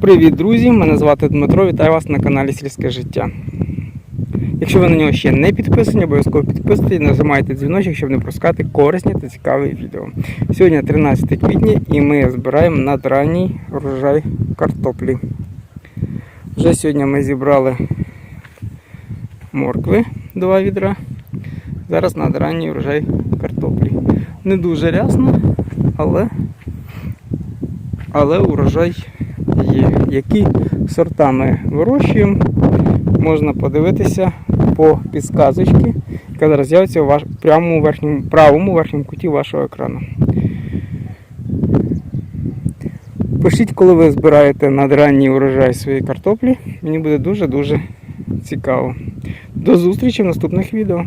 Привіт, друзі! Мене звати Дмитро. Вітаю вас на каналі Сільське життя. Якщо ви на нього ще не підписані, обов'язково підписуйтесь і нажимайте дзвіночок, щоб не пропускати корисні та цікаві відео. Сьогодні 13 квітня і ми збираємо надранній урожай картоплі. Вже сьогодні ми зібрали моркви 2 відра. Зараз надранній урожай картоплі. Не дуже рясно, але, але урожай. Які сорта ми вирощуємо, можна подивитися по підсказочці, яка зараз з'явиться ваш, прямому верхньому, правому верхньому куті вашого екрану. Пишіть, коли ви збираєте надранній урожай своєї картоплі. Мені буде дуже-дуже цікаво. До зустрічі в наступних відео.